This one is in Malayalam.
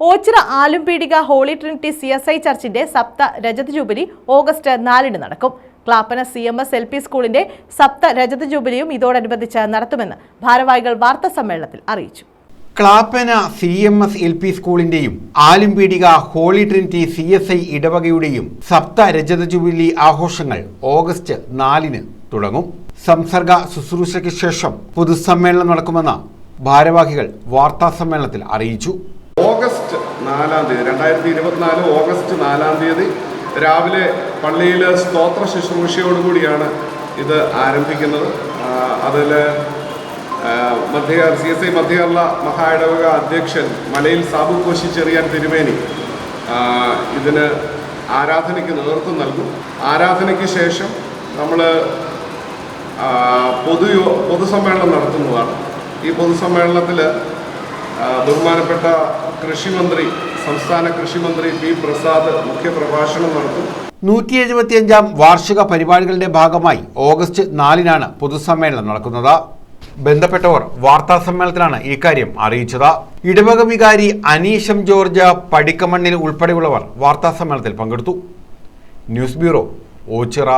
Ochira Alumpeedika Holy Trinity C S I ചർച്ചിന്റെ സപ്ത രജത ജൂബിലി ഓഗസ്റ്റ് നാലിന് നടക്കും. Clappana C M S L P സ്കൂളിന്റെ സപ്ത രജത ജൂബിലിയും ഇതോടനുബന്ധിച്ച് നടത്തുമെന്ന് ഭാരവാഹികൾ വാർത്താ സമ്മേളനത്തിൽ അറിയിച്ചു. Clappana C M S L P സ്കൂളിന്റെയും Alumpeedika Holy Trinity C S I ഇടവകയുടെയും സപ്ത രജത ജൂബിലി ആഘോഷങ്ങൾ ഓഗസ്റ്റ് നാലിന് തുടങ്ങും. സംസർഗ ശുശ്രൂഷയ്ക്ക് ശേഷം പൊതുസമ്മേളനം നടക്കുമെന്ന് ഭാരവാഹികൾ വാർത്താ സമ്മേളനത്തിൽ അറിയിച്ചു. ഓഗസ്റ്റ് നാലാം തീയതി രണ്ടായിരത്തി ഇരുപത്തിനാല് ഓഗസ്റ്റ് നാലാം തീയതി രാവിലെ പള്ളിയിൽ സ്തോത്ര ശുശ്രൂഷയോടുകൂടിയാണ് ഇത് ആരംഭിക്കുന്നത്. അതിൽ മധ്യ സി എസ് ഐ മധ്യകേരള മഹാ ഇടവക അധ്യക്ഷൻ മലയിൽ സാബു കോശി ചെറിയാൻ തിരുമേനി ഇതിന് ആരാധനയ്ക്ക് നേതൃത്വം നൽകും. ആരാധനയ്ക്ക് ശേഷം നമ്മൾ പൊതു പൊതുസമ്മേളനം നടത്തുന്നതാണ്. ഈ പൊതുസമ്മേളനത്തിൽ ബഹുമാനപ്പെട്ട കൃഷിമന്ത്രി സംസ്ഥാന കൃഷിമന്ത്രി പി പ്രസാദ് മുഖ്യപ്രഭാഷണം നടത്തും. നൂറ്റി എഴുപത്തിയഞ്ചാം വാർഷിക പരിപാടികളുടെ ഭാഗമായി ഓഗസ്റ്റ് നാലിനാണ് പൊതുസമ്മേളനം നടക്കുന്നത്. ബന്ധപ്പെട്ടവർ വാർത്താ സമ്മേളനത്തിലാണ് ഇക്കാര്യം അറിയിച്ചത്. ഇടവക വികാരി അനീഷം ജോർജ് പടിക്കമണ്ണിൽ ഉൾപ്പെടെയുള്ളവർ വാർത്താ സമ്മേളനത്തിൽ പങ്കെടുത്തു. News bureau Ochira.